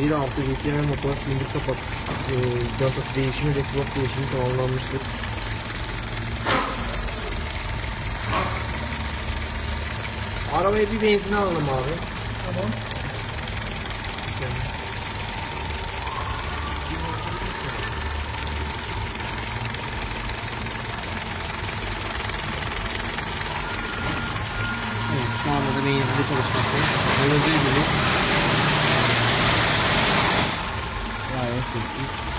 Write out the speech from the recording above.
1.6 VTM motor silindir kapak e, contası değişimi ve slot değişimi tamamlanmıştır. Arabaya bir benzin alalım abi. Tamam. Evet, şu anda da benzinli çalışması. Görüldüğü gibi. 수 있을 수 있어.